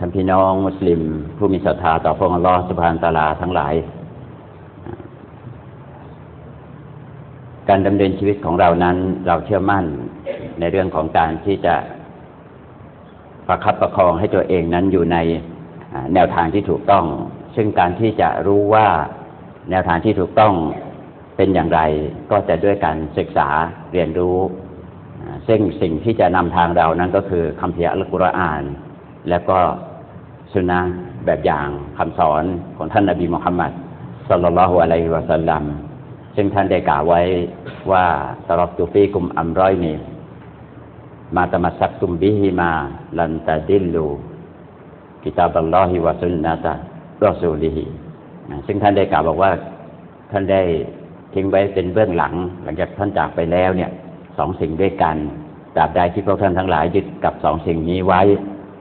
ท่านพี่น้องมุสลิม ผู้มีศรัทธาต่อพระองค์ลอสุบฮานตาลาทั้งหลาย การดำเนินชีวิตของเรานั้นเราเชื่อมั่นในเรื่องของการที่จะประคับประคองให้ตัวเองนั้นอยู่ในแนวทางที่ถูกต้อง ซึ่งการที่จะรู้ว่าแนวทางที่ถูกต้องเป็นอย่างไร ก็จะด้วยการศึกษาเรียนรู้ ซึ่งสิ่งที่จะนำทางเรานั้นก็คือคำเพียอัลกุรอาน แล้วก็ สุนนะแบบอย่างคำสอนของท่านนบีมุฮัมมัดสัลลัลลอฮุอะลัยฮิวะสัลลัมซึ่งท่านได้กล่าวไว้ว่าตรอกตุฟีกุมอัมร้อยนีมาตมัสักตุมบิฮิมาลันตาดิลลูกิตาบัลลอฮิวะสุนนะตะรอซูลิฮิซึ่งท่านได้กล่าวบอกว่าท่านได้ทิ้งไว้เป็นเบื้องหลัง หลังจากท่านจากไปแล้วเนี่ยสองสิ่งด้วยกันตราบใดที่พวกท่านทั้งหลายยึดกับสองสิ่งนี้ไว้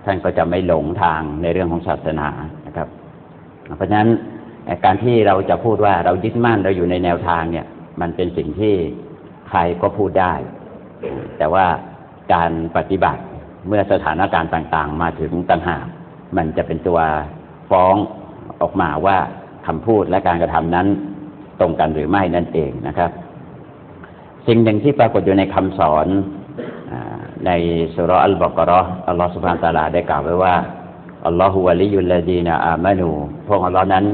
ท่านก็จะไม่หลงทางในเรื่องของศาสนานะครับ เพราะฉะนั้นการที่เราจะพูดว่าเรายึดมั่นเราอยู่ในแนวทางเนี่ย มันเป็นสิ่งที่ใครก็พูดได้ แต่ว่าการปฏิบัติเมื่อสถานการณ์ต่าง ๆ มาถึงต่างหากมันจะเป็นตัวฟ้องออกมาว่าคำพูดและการกระทำนั้นตรงกันหรือไม่นั่นเองนะครับ สิ่งหนึ่งที่ปรากฏอยู่ในคำสอน ในสุรอัลบากรออัลลอฮฺสุบฮานตาลาได้กล่าวไว้ว่าอัลลอฮฺวะลิยุลลดีนาอามานูพวกอัลลอฮ์นั้น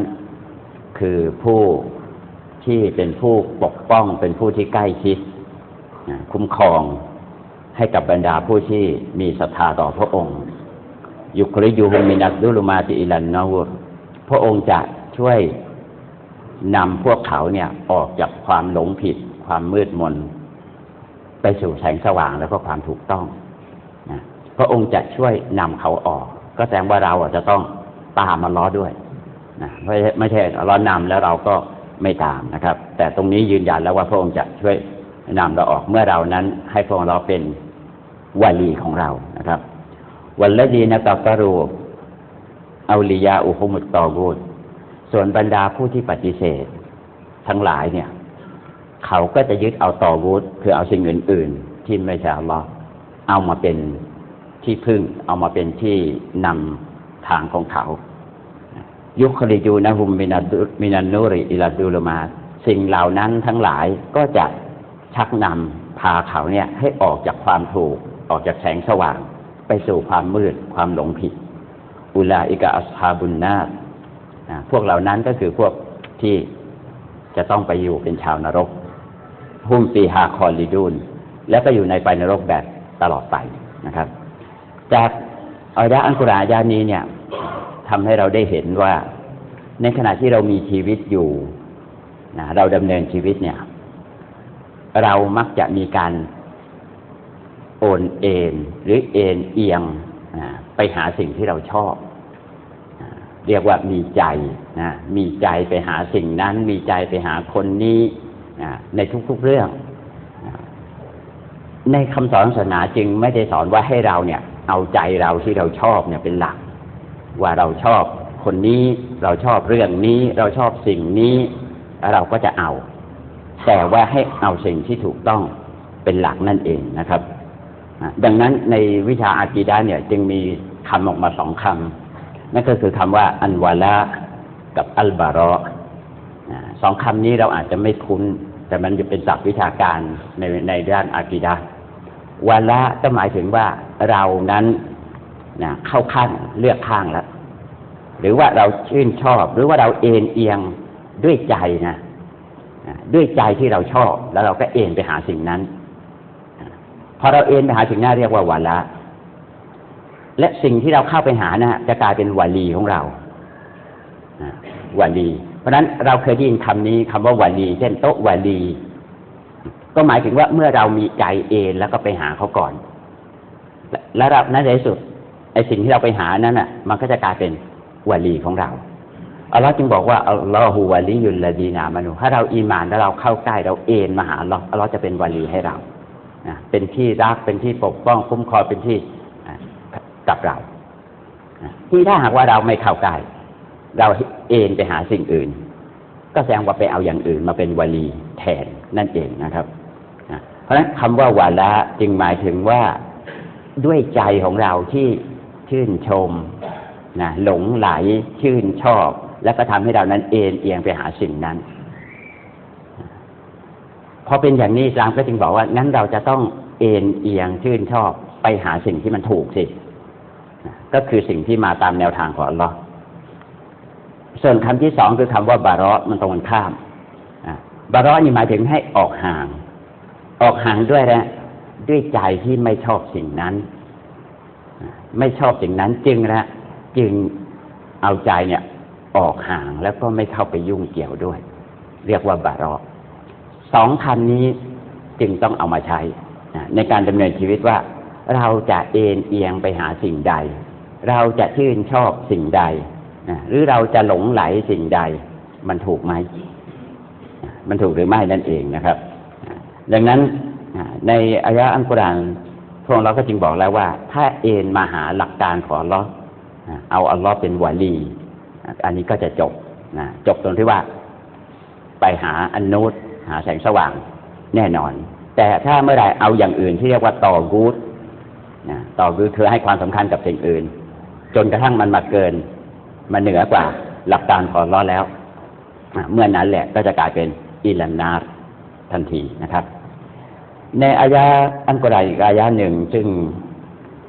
คือผู้ที่เป็นผู้ปกป้องเป็นผู้ที่ใกล้ชิด คุ้มครองให้กับบรรดาผู้ที่มีศรัทธาต่อพระองค์ยุคริยูฮุมินัสดุลุมาติอิลันนาวุพระองค์จะช่วยนำพวกเขาเนี่ยออกจากความหลงผิด ความมืดมน ไปสู่แสงสว่างแล้วก็ความถูกต้องนะพระองค์จะช่วยนำเขาออก ก็แสดงว่าเราจะต้องตามมาล้อด้วยนะไม่ใช่ไม่ใช่ล้อนำแล้วเราก็ไม่ตามนะครับ แต่ตรงนี้ยืนยันแล้วว่าพระองค์จะช่วยนำเราออกเมื่อเรานั้น ให้พระองค์เราเป็นวาลีของเรานะครับวันละดีนะตักรูเอาลียาอุฮุมุตตอกูดส่วนบรรดาผู้ที่ปฏิเสธ ทั้งหลายเนี่ย เขาก็จะยึดเอาตอวูดคือเอาสิ่งอื่น ๆ ที่ไม่ใช่อัลลอฮ์เอามาเป็นที่พึ่ง เอามาเป็นที่นำทางของเขา ยุคลิจูนะฮุมมินาดุมินันนูริอิลาดูลมาสิ่งเหล่านั้นทั้งหลายก็จะชักนำพาเขาเนี่ย ให้ออกจากความถูก ออกจากแสงสว่าง ไปสู่ความมืดความหลงผิด อุลาอิกะอัสฮาบุนนาอ่าพวกเหล่านั้นก็คือพวกที่จะต้องไปอยู่เป็นชาวนรก หุ้มปีฮาคอลิดูนแล้วก็อยู่ในไฟนรกแบบตลอดไปนะครับ จากอายะอันกุรอานอานี้เนี่ยทำให้เราได้เห็นว่า ในขณะที่เรามีชีวิตอยู่นะเราดำเนินชีวิตเนี่ย เรามักจะมีการโอนเอ็นหรือเอ็นเอียงนะไปหาสิ่งที่เราชอบนะเรียกว่ามีใจนะมีใจไปหาสิ่งนั้น มีใจไปหาคนนี้ ในทุกๆเรื่อง ในคำสอนศาสนาจึงไม่ได้สอนว่าให้เราเนี่ย เอาใจเราที่เราชอบเนี่ยเป็นหลัก ว่าเราชอบคนนี้เราชอบเรื่องนี้ เราชอบสิ่งนี้ เราก็จะเอา แต่ว่าให้เอาสิ่งที่ถูกต้องเป็นหลักนั่นเองนะครับดังนั้นในวิชาอากีดะห์เนี่ยจึงมีคำออกมาสองคำนั่นก็คือคำว่า อันวาละกับอัลบารอสองคำนี้เราอาจจะไม่คุ้น แต่มันจะเป็นศัพท์วิชาการในในด้านอากีดะห์วาละก็หมายถึงว่าเรานั้นนะเข้าข้างเลือกข้างแล้วหรือว่าเราชื่นชอบ หรือว่าเราเอ็นเอียงด้วยใจนะด้วยใจที่เราชอบ แล้วเราก็เอ็นไปหาสิ่งนั้นพอเราเอ็นไปหาสิ่งนั้นเรียกว่าวาละและสิ่งที่เราเข้าไปหานะจะกลายเป็นวาลีของเราอ่าวาลี เพราะฉะนั้นเราเคยได้ยินคำนี้คำว่าวาลีเช่นโต๊ะวาลี ก็หมายถึงว่าเมื่อเรามีใจเอ็นแล้วก็ไปหาเขาก่อน และและเราในที่สุดไอ้สิ่งที่เราไปหานั้นน่ะ มันก็จะกลายเป็นวาลีของเราอัลลอฮ์จึงบอกว่าอัลลอฮฺวาลียุลลดีนามานุถ้าเราอีหมานแล้วเราเข้าใกล้เราเอ็นมาหาอัลลอฮ์อัลลอฮ์จะเป็นวาลีให้เรานะเป็นที่รักเป็นที่ปกป้องคุ้มครองเป็นที่กับเราที่ถ้าหากว่าเราไม่เข้าใกล้ เราเอ็นไปหาสิ่งอื่น ก็แสดงว่าไปเอาอย่างอื่นมาเป็นวาลีแทนนั่นเองนะครับ เพราะฉะนั้นคำว่าวาละจึงหมายถึงว่าด้วยใจของเราที่ชื่นชมนะหลงไหลชื่นชอบ แล้วก็ทำให้เรานั้นเอ็นเอียงไปหาสิ่งนั้นพอเป็นอย่างนี้อิสลามก็จึงบอกว่างั้นเราจะต้องเอ็นเอียงชื่นชอบไปหาสิ่งที่มันถูกสิก็คือสิ่งที่มาตามแนวทางของอัลลอฮ์ ส่วนคำที่สองคือคำว่าบาระมันตรงกันข้ามบาระนี่หมายถึงให้ออกห่าง ออกห่างด้วยนะด้วยใจที่ไม่ชอบสิ่งนั้น ไม่ชอบสิ่งนั้นจึงนะจึงเอาใจเนี่ยออกห่างแล้วก็ไม่เข้าไปยุ่งเกี่ยวด้วย เรียกว่าบาระสองคำนี้จึงต้องเอามาใช้ในการดำเนินชีวิตว่า เราจะเอ็นเอียงไปหาสิ่งใด เราจะชื่นชอบสิ่งใด หรือเราจะหลงไหลสิ่งใด มันถูกไหม มันถูกหรือไม่นั่นเองนะครับ ดังนั้นในอายะอันกุรานพวกเราก็จึงบอกแล้วว่า ถ้าเอ็นมาหาหลักการของอัลลอฮ์เอาอัลลอฮ์เป็นวาลี อันนี้ก็จะจบนะจบตรงที่ว่า ไปหาอันนูตหาแสงสว่างแน่นอน แต่ถ้าเมื่อไรเอาอย่างอื่นที่เรียกว่าต่อกูดนะต่อกูดคือให้ความสำคัญกับสิ่งอื่น จนกระทั่งมันมาเกิน มาเหนือกว่าหลักการของล้อแล้วเมื่อนั้นแหละก็จะกลายเป็นอิลันนาทันทีนะครับ ในอายะอันกรายอีกอายะหนึ่ง ซึ่ง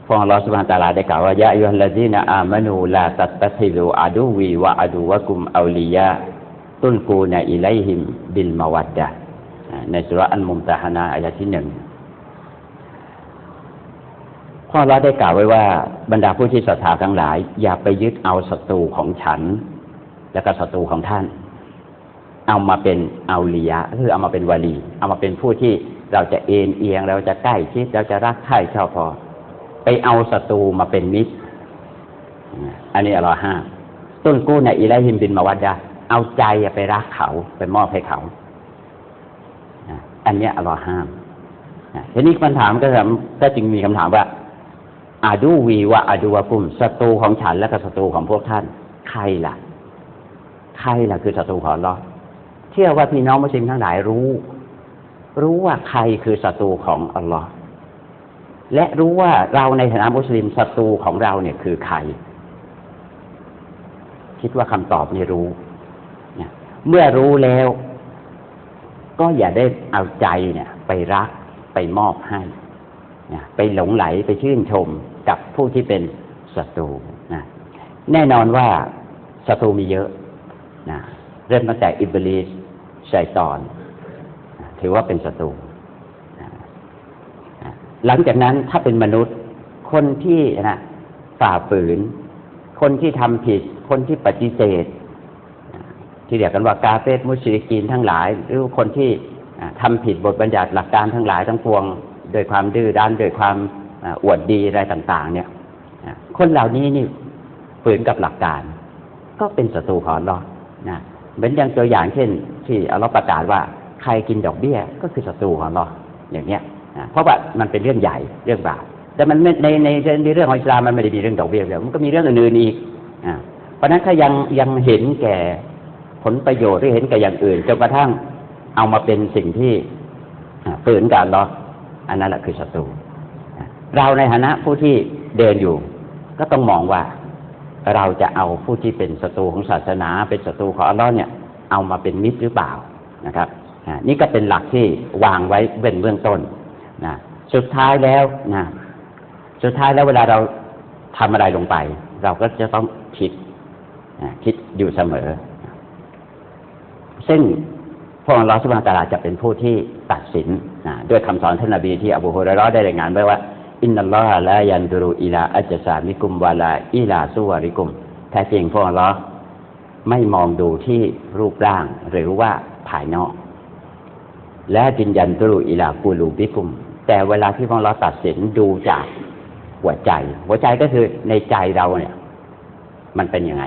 ฟองลอสุบานตาลาได้กล่าวว่ายะยุฮัลลดีนอามานูลาตัตติลูอาดูวีวะอาดูวะกุมอาลียะตุนกูนอิไลฮิมบิลมาวัดดะในสุรอันมุมตาฮานาอายะที่หนึ่ง พ่อเราได้กล่าวไว้ว่าบรรดาผู้ที่ศรัทธาทั้งหลาย อย่าไปยึดเอาศัตรูของฉัน และก็ศัตรูของท่าน เอามาเป็นเอาลียะคือเอามาเป็นวาลี เอามาเป็นผู้ที่เราจะเอ็นเอียงเราจะใกล้ชิดเราจะรักใคร่ชอบพอ ไปเอาศัตรูมาเป็นมิตร อันนี้อัลลอฮ์ห้าต้นกู้ในอิเลหิมบินมาวัดดาเอาใจไปรักเขาไปมอบให้เขาอันนี้อัลลอฮ์ห้ามทีนี้คำถามก็ก็จึงมีคำถามว่า อาดูวีวะอาดูวะกุมศัตรูของฉันและก็ศัตรูของพวกท่าน ใครล่ะ ใครล่ะคือศัตรูของเราเชื่อว่าพี่น้องมุสลิมทั้งหลายรู้ รู้ว่าใครคือศัตรูของอัลลอฮ์และรู้ว่าเราในฐานะมุสลิมศัตรูของเราเนี่ยคือใคร คิดว่าคำตอบนี่รู้เนี่ยเมื่อรู้แล้ว ก็อย่าได้เอาใจเนี่ย ไปรักไปมอบให้ ไปหลงไหลไปชื่นชม กับผู้ที่เป็นศัตรูนะแน่นอนว่าศัตรูมีเยอะนะเริ่มตั้งแต่อิบลิสชัยตอน ถือว่าเป็นศัตรูหลังจากนั้นถ้าเป็นมนุษย์คนที่นะฝ่าฝืน คนที่ทำผิด คนที่ปฏิเสธ ที่เรียกกันว่ากาเฟสมุสลิกีนทั้งหลาย หรือคนที่ทำผิดบทบัญญัติหลักการทั้งหลายทั้งปวง โดยความดื้อด้านโดยความ อวดดีอะไรต่าง ๆ เนี่ยคนเหล่านี้นี่ฝืนกับหลักการ ก็เป็นศัตรูของเรานะเหมือนอย่างตัวอย่างเช่น ที่เราประกาศว่าใครกินดอกเบี้ยก็คือศัตรูของเราอย่างเนี้ยเพราะว่ามันเป็นเรื่องใหญ่เรื่องบาปแต่มันในในในเรื่องของอิสลามมันไม่ได้มีเรื่องดอกเบี้ยเดียวมันก็มีเรื่องอื่นอีกเพราะนั้นถ้ายังยังเห็นแก่ผลประโยชน์หรือเห็นแก่อย่างอื่นจนกระทั่งเอามาเป็นสิ่งที่ฝืนกันเราอันนั้นแหละคือศัตรู เราในฐานะผู้ที่เดินอยู่ ก็ต้องมองว่าเราจะเอาผู้ที่เป็นศัตรูของศาสนา เป็นศัตรูของอัลลอฮ์เนี่ย เอามาเป็นมิตรหรือเปล่านะครับนี่ก็เป็นหลักที่วางไว้เป็นเบื้องต้นนะสุดท้ายแล้วนะสุดท้ายแล้วเวลาเราทำอะไรลงไป เราก็จะต้องคิดคิดอยู่เสมอ ซึ่งพระองค์ลอสุบานตาลาจะเป็นผู้ที่ตัดสินนะด้วยคำสอนท่านนบีที่อบูฮุเรรอได้รายงานไว้ว่า อินนัลลอฮะละยันดูรุอิลาอัจสามิกุมวาลาอิลาสุวาริกุม แท้จริงพระองค์ลอไม่มองดูที่รูปร่างหรือว่าภายนอก และจินยันตุรุอิลากูลูบิกุม แต่เวลาที่พระองค์ลอตัดสินดูจากหัวใจ หัวใจก็คือในใจเราเนี่ย มันเป็นยังไง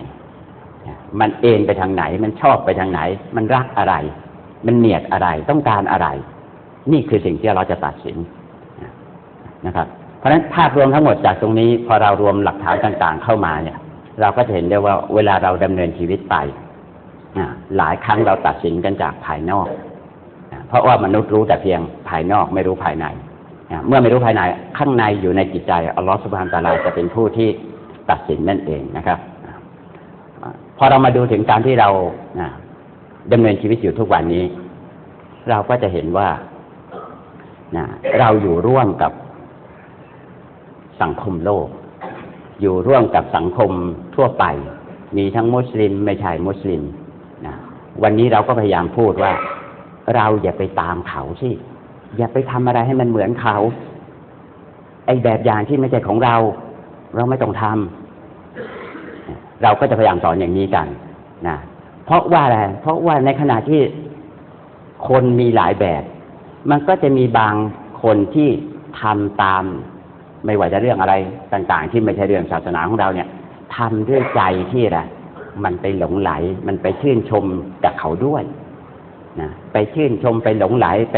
มันเอ็นไปทางไหน มันชอบไปทางไหน มันรักอะไร มันเนียดอะไรต้องการอะไร นี่คือสิ่งที่เราจะตัดสินนะครับ ราะฉะนั้นภาพรวมทั้งหมดจากตรงนี้ พอเรารวมหลักฐานต่างๆเข้ามาเนี่ย เราก็จะเห็นได้ว่าเวลาเราดำเนินชีวิตไปหลายครั้งเราตัดสินกันจากภายนอก เพราะว่ามนุษย์รู้แต่เพียงภายนอกไม่รู้ภายใน เมื่อไม่รู้ภายในข้างในอยู่ในจิตใจอัลลอฮฺสุบฮานตาลาจะเป็นผู้ที่ตัดสินนั่นเองนะครับ พอเรามาดูถึงการที่เราดำเนินชีวิตอยู่ทุกวันนี้ เราก็จะเห็นว่าเราอยู่ร่วมกับ สังคมโลก อยู่ร่วมกับสังคมทั่วไป มีทั้งมุสลิมไม่ใช่มุสลิมนะวันนี้เราก็พยายามพูดว่า เราอย่าไปตามเขาสิอย่าไปทำอะไรให้มันเหมือนเขา ไอแบบอย่างที่ไม่ใช่ของเรา เราไม่ต้องทำเราก็จะพยายามสอนอย่างนี้กันนะเพราะว่าอะไรเพราะว่าในขณะที่คนมีหลายแบบ มันก็จะมีบางคนที่ทำตาม ไม่ว่าจะเรื่องอะไรต่างๆ ที่ไม่ใช่เรื่องศาสนาของเราเนี่ยทำด้วยใจที่อะไรมันไปหลงไหล มันไปชื่นชมกับเขาด้วยนะไปชื่นชมไปหลงไหลไป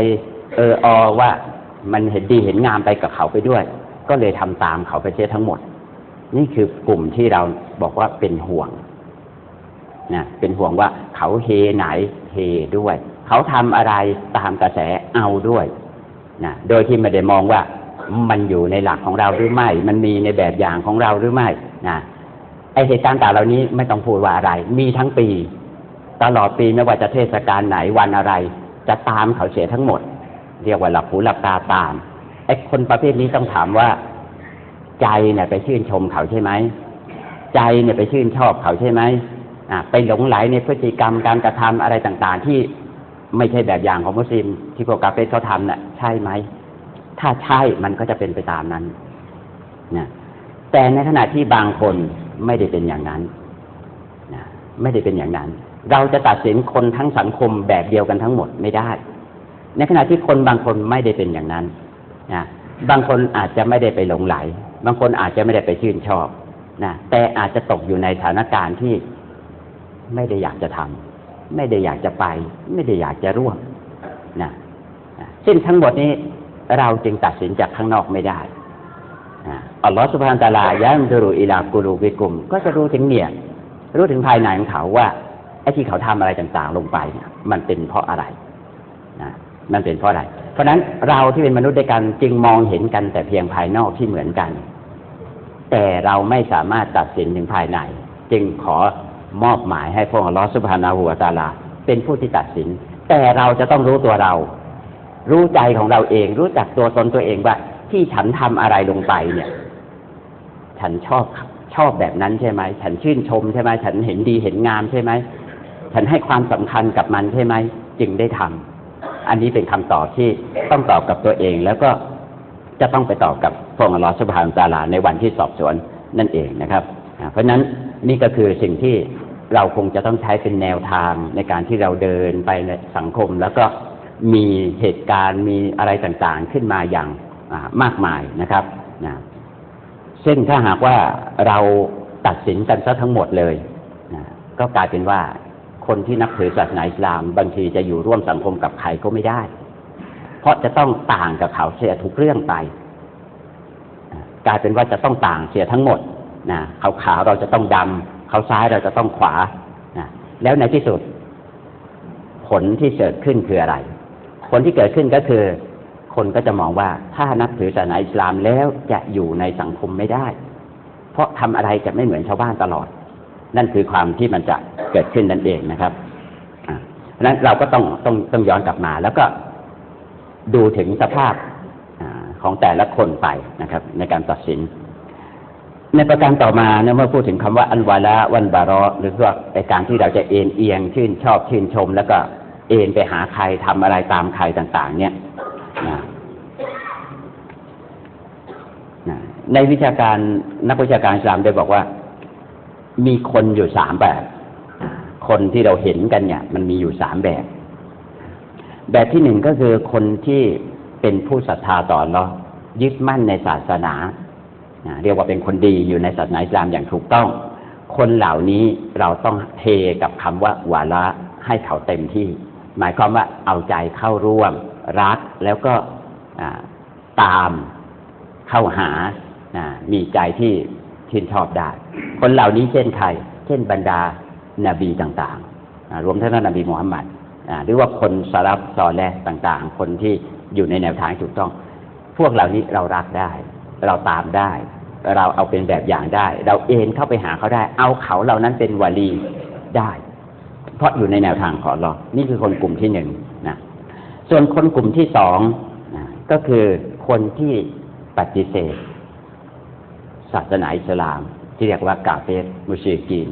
เอออว่ามันเห็นดีเห็นงามไปกับเขาไปด้วย ก็เลยทำตามเขาไปเสียทั้งหมด นี่คือกลุ่มที่เราบอกว่าเป็นห่วงนะเป็นห่วงว่าเขาเฮไหนเฮด้วย เขาทำอะไรตามกระแสเอาด้วยนะโดยที่ไม่ได้มองว่า มันอยู่ในหลักของเราหรือไม่ มันมีในแบบอย่างของเราหรือไม่นะไอเหตุการณ์ต่างเหล่านี้ไม่ต้องพูดว่าอะไร มีทั้งปี ตลอดปีไม่ว่าจะเทศกาลไหนวันอะไร จะตามเขาเสียทั้งหมด เรียกว่าหลับหูหลับตาตามไอคนประเภทนี้ต้องถามว่า ใจเนี่ยไปชื่นชมเขาใช่ไหมใจเนี่ยไปชื่นชอบเขาใช่ไหมไปหลงไหลในพฤติกรรมการกระทำอะไรต่างๆ ที่ไม่ใช่แบบอย่างของมุสลิมที่พวกกาเฟสเขาทำน่ะใช่ไหม ถ้าใช่มันก็จะเป็นไปตามนั้นนะแต่ในขณะที่บางคนไม่ได้เป็นอย่างนั้นนะไม่ได้เป็นอย่างนั้น เราจะตัดสินคนทั้งสังคมแบบเดียวกันทั้งหมดไม่ได้ ในขณะที่คนบางคนไม่ได้เป็นอย่างนั้นนะบางคนอาจจะไม่ได้ไปหลงไหล บางคนอาจจะไม่ได้ไปชื่นชอบนะแต่อาจจะตกอยู่ในสถานการณ์ที่ไม่ได้อยากจะทำไม่ได้อยากจะไป ไม่ได้อยากจะร่วมนะซึ่งทั้งหมดนี้ เราจึงตัดสินจากข้างนอกไม่ได้อัลลอฮฺสุบฮานตะลายัมดูรุอิลากูรูบิกุม ก็จะรู้ถึงเนี่ยรู้ถึงภายในของเขาว่าไอ้ที่เขาทำอะไรต่างๆ ลงไปเนี่ยมันเป็นเพราะอะไรนะมันเป็นเพราะอะไร เพราะนั้นเราที่เป็นมนุษย์ด้วยกันจึงมองเห็นกันแต่เพียงภายนอกที่เหมือนกัน แต่เราไม่สามารถตัดสินถึงภายใน จึงขอมอบหมายให้พระองค์ลอสุภานาหัวตาลา เป็นผู้ที่ตัดสิน แต่เราจะต้องรู้ตัวเรา รู้ใจของเราเอง รู้จักตัวตนตัวเองว่า ที่ฉันทำอะไรลงไปเนี่ย ฉันชอบชอบแบบนั้นใช่ไหม ฉันชื่นชมใช่ไหมฉันเห็นดีเห็นงามใช่ไหม ฉันให้ความสำคัญกับมันใช่ไหม จึงได้ทำอันนี้เป็นคำตอบที่ต้องตอบกับตัวเองแล้วก็จะต้องไปตอบกับพระองค์ลอสุภานตาลาในวันที่สอบสวนนั่นเองนะครับ เพราะฉะนั้นนี่ก็คือสิ่งที่เราคงจะต้องใช้เป็นแนวทางในการที่เราเดินไปในสังคมแล้วก็ มีเหตุการณ์มีอะไรต่างๆ ขึ้นมาอย่างมากมายนะครับนะซึ่งถ้าหากว่าเราตัดสินกันซะทั้งหมดเลยนะก็กลายเป็นว่าคนที่นับถือศาสนาอิสลามบางทีจะอยู่ร่วมสังคมกับใครก็ไม่ได้ เพราะจะต้องต่างกับเขาเสียทุกเรื่องไป กลายเป็นว่าจะต้องต่างเสียทั้งหมดนะเขาขาวเราจะต้องดำเขาซ้ายเราจะต้องขวานะแล้วในที่สุด ผลที่เกิดขึ้นคืออะไร ผลที่เกิดขึ้นก็คือ คนก็จะมองว่าถ้านับถือศาสนาอิสลามแล้วจะอยู่ในสังคมไม่ได้ เพราะทำอะไรจะไม่เหมือนชาวบ้านตลอด นั่นคือความที่มันจะเกิดขึ้นนั่นเองนะครับเพราะนั้นเราก็ต้องต้องต้องย้อนกลับมา แล้วก็ดูถึงสภาพอของแต่ละคนไปนะครับ ในการตัดสิน ในประการต่อมาเนี่ยเมื่อพูดถึงคำว่าอันวาละวันบารอหรือว่าในการที่เราจะเอ็นเอียงชื่นชอบชื่นชม แล้วก็ เอ็นไปหาใครทำอะไรตามใครต่าง ๆ เนี่ยในวิชาการนักวิชาการสามได้บอกว่า มีคนอยู่สามแบบ คนที่เราเห็นกันเนี่ย มันมีอยู่สามแบบ แบบที่หนึ่งก็คือคนที่เป็นผู้ศรัทธาต่อเรายึดมั่นในศาสนาเรียกว่าเป็นคนดีอยู่ในศาสนาอิสลามอย่างถูกต้อง คนเหล่านี้เราต้องเทกับคำว่าวาระให้เขาเต็มที่ หมายความว่าเอาใจเข้าร่วม รักแล้วก็ตามเข้าหามีใจที่ชื่นชอบได้ คนเหล่านี้เช่นใคร เช่นบรรดานาบีต่างๆ รวมทั้งนบีมูฮัมมัดหรือว่าคนสารับซอแลต่างๆ คนที่อยู่ในแนวทางถูกต้อง พวกเหล่านี้เรารักได้ เราตามได้ เราเอาเป็นแบบอย่างได้ เราเอ็นเข้าไปหาเขาได้ เอาเขาเหล่านั้นเป็นวลีได้ เพราะอยู่ในแนวทางของเรานี่คือคนกลุ่มที่หนึ่งนะส่วนคนกลุ่มที่สองนะก็คือคนที่ปฏิเสธ ศาสนาอิสลาม ที่เรียกว่ากาเฟสมุชีกีน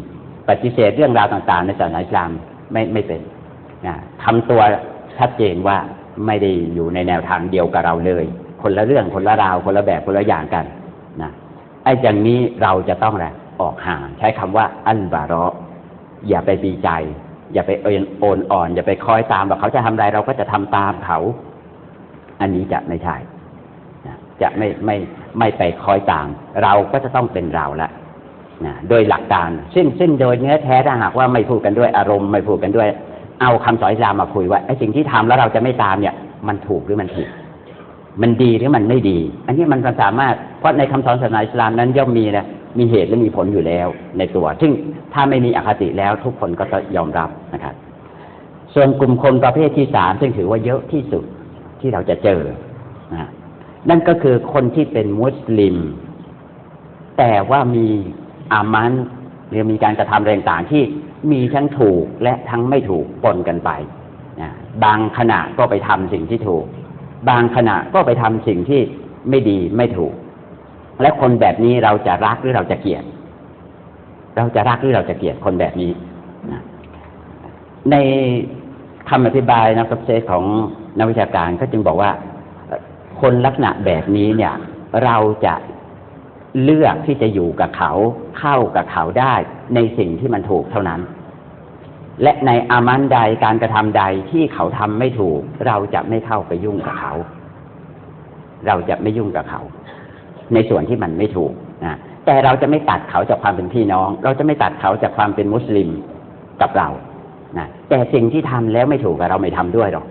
ปฏิเสธเรื่องราวต่าง ๆ ในศาสนาอิสลามไม่ไม่เป็นนะทำตัวชัดเจนว่าไม่ได้อยู่ในแนวทางเดียวกับเราเลย คนละเรื่องคนละราวคนละแบบคนละอย่างกันนะไอ้อย่างนี้เราจะต้องอะไรออกห่างใช้คำว่าอันบาระอย่าไปดีใจ อย่าไปเอ็นโอนอ่อน อย่าไปคอยตามว่าเขาจะทำอะไรเราก็จะทำตามเขา อันนี้จะไม่ใช่นะจะไม่ไม่ไม่ไปคอยตาม เราก็จะต้องเป็นเราละนะโดยหลักการซึ่งซึ่งโดยเนื้อแท้ถ้าหากว่าไม่พูดกันด้วยอารมณ์ไม่พูดกันด้วย เอาคำสอนอิสลามมาคุยว่าไอ้สิ่งที่ทำแล้วเราจะไม่ตามเนี่ย มันถูกหรือมันผิด มันดีหรือมันไม่ดี อันนี้มันสามารถเพราะในคำสอนศาสนาอิสลามนั้นย่อมมีนะ มีเหตุและมีผลอยู่แล้วในตัว ซึ่งถ้าไม่มีอคติแล้วทุกคนก็จะยอมรับนะครับ ส่วนกลุ่มคนประเภทที่สามซึ่งถือว่าเยอะที่สุดที่เราจะเจอนะนั่นก็คือคนที่เป็นมุสลิม แต่ว่ามีอามันหรือมีการกระทำแรงต่างที่มีทั้งถูกและทั้งไม่ถูกปนกันไปนะบางขณะก็ไปทำสิ่งที่ถูก บางขณะก็ไปทำสิ่งที่ไม่ดีไม่ถูก และคนแบบนี้เราจะรักหรือเราจะเกลียด เราจะรักหรือเราจะเกลียดคนแบบนี้นะในคำอธิบายนักสับเซของนักวิชาการก็จึงบอกว่า คนลักษณะแบบนี้เนี่ย เราจะเลือกที่จะอยู่กับเขาเข้ากับเขาได้ในสิ่งที่มันถูกเท่านั้น และในอามันใดการกระทำใดที่เขาทำไม่ถูก เราจะไม่เข้าไปยุ่งกับเขา เราจะไม่ยุ่งกับเขา ในส่วนที่มันไม่ถูกนะแต่เราจะไม่ตัดเขาจากความเป็นพี่น้อง เราจะไม่ตัดเขาจากความเป็นมุสลิมกับเรานะแต่สิ่งที่ทำแล้วไม่ถูกเราไม่ทำด้วยหรอก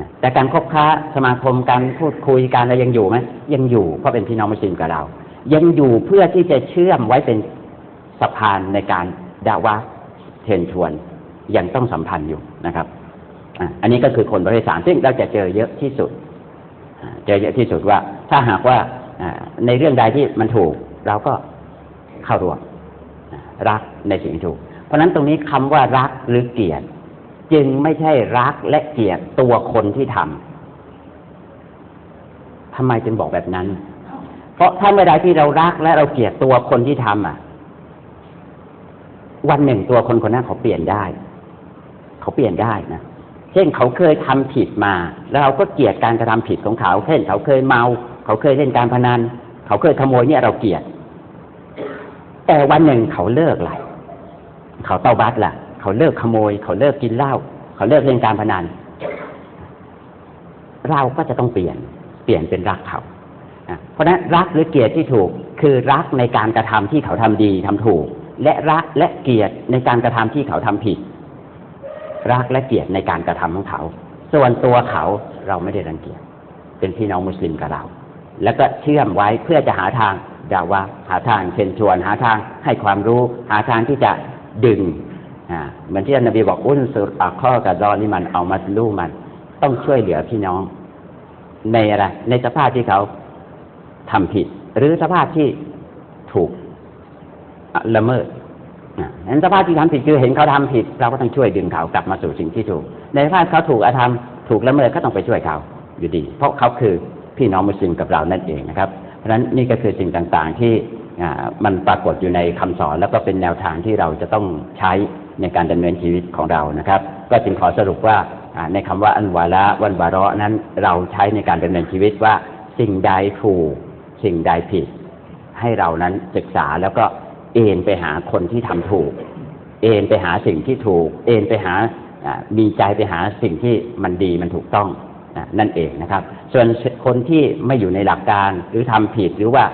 นะแต่การคบค้าสมาคมการพูดคุยการอะไรยังอยู่ไหมยังอยู่เพราะเป็นพี่น้องมุสลิมกับเรา ยังอยู่เพื่อที่จะเชื่อมไว้เป็นสะพานในการด่าวะเชิญชวนยังต้องสัมพันธ์อยู่นะครับอันนี้ก็คือคนประเภทสามซึ่งเราจะเจอเยอะที่สุด เจอเยอะที่สุดว่า ถ้าหากว่า ในเรื่องใดที่มันถูก เราก็เข้าร่วมรักในสิ่งที่ถูก เพราะฉะนั้นตรงนี้คำว่ารักหรือเกลียดจึงไม่ใช่รักและเกลียดตัวคนที่ทำทำไมจึงบอกแบบนั้น เพราะถ้าเมื่อใดที่เรารักและเราเกลียดตัวคนที่ทำอะ วันหนึ่งตัวคนคนนั้นเขาเปลี่ยนได้ เขาเปลี่ยนได้นะเช่นเขาเคยทำผิดมา แล้วเราก็เกลียดการกระทำผิดของเขา เช่นเขาเคยเมา เขาเคยเล่นการพนัน เขาเคยขโมยเนี่ยเราเกลียด แต่วันหนึ่งเขาเลิกไรเขาเต้าบัตล่ะ เขาเลิกขโมย เขาเลิกกินเหล้า เขาเลิกเล่นการพนัน เราก็จะต้องเปลี่ยน เปลี่ยนเป็นรักเขาเพราะฉะนั้นรักหรือเกลียดที่ถูกคือรักในการกระทำที่เขาทำดีทำถูก และรักและเกลียดในการกระทำที่เขาทำผิด รักและเกลียดในการกระทำของเขา ส่วนตัวเขาเราไม่ได้รังเกียจเป็นพี่น้องมุสลิมกับเรา แล้วก็เชื่อมไว้เพื่อจะหาทางดาว่าหาทางเชิญชวน หาทางให้ความรู้ หาทางที่จะดึงอ่าเหมือนที่นบีบอกอุ้นสุดอัข้อกับดอนี่มันเอามาลู่มัน ต้องช่วยเหลือพี่น้อง ในอะไรในสภาพที่เขาทำผิด หรือสภาพที่ถูกละเมิดนั้นสภาพที่ทำผิดคือเห็นเขาทำผิด เราก็ต้องช่วยดึงเขากลับมาสู่สิ่งที่ถูก ในสภาพเขาถูกอาธรรมถูกละเมิดก็ต้องไปช่วยเขาอยู่ดี เพราะเขาคือ พี่น้องมุสลิมกับเรานั่นเองนะครับ เพราะฉะนั้นนี่ก็คือสิ่งต่างๆที่มันปรากฏอยู่ในคำสอน แล้วก็เป็นแนวทางที่เราจะต้องใช้ในการดำเนินชีวิตของเรานะครับ ก็จึงขอสรุปว่าในคำว่าอันวาละวันบาระนั้นเราใช้ในการดำเนินชีวิตว่าสิ่งใดถูกสิ่งใดผิด ให้เรานั้นศึกษาแล้วก็เอ็นไปหาคนที่ทำถูก เอ็นไปหาสิ่งที่ถูก เอ็นไปหามีใจไปหาสิ่งที่มันดีมันถูกต้อง นั่นเองนะครับ ส่วนคนที่ไม่อยู่ในหลักการหรือทำผิดหรือว่า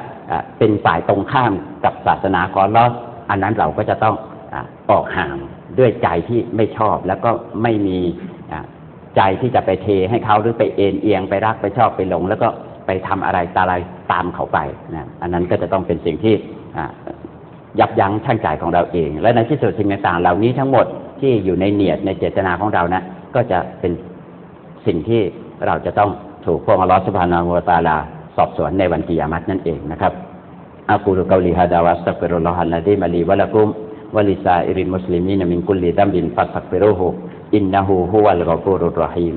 เป็นฝ่ายตรงข้ามกับศาสนาคอรอสอันนั้นเราก็จะต้องออกห่างด้วยใจที่ไม่ชอบ แล้วก็ไม่มีใจที่จะไปเทให้เขาหรือไปเอ็นเอียงไปรักไปชอบไปหลง แล้วก็ไปทำอะไรตาอะไรตามเขาไปนะอันนั้นก็จะต้องเป็นสิ่งที่ยับยั้งชั่งใจของเราเอง และในที่สุดสิ่งต่างๆ เหล่านี้ทั้งหมดที่อยู่ในเนียดในเจตนาของเรานะก็จะเป็นสิ่งที่ เราจะต้องถูกพวกอัลลอสุานามัวตาลา สอบสวนในวันกิยามัตนั่นเองนะครับอากูรุกาลีฮาดาวัสตัฟิรุลลอฮันนาดีมาลีวะละกุมวะลิซาอิริมุสลิมีนมินกุลลีดัมบินฟัสตัฟิรุฮุอินนาฮูฮุวัลกอฟูรุรรฮิม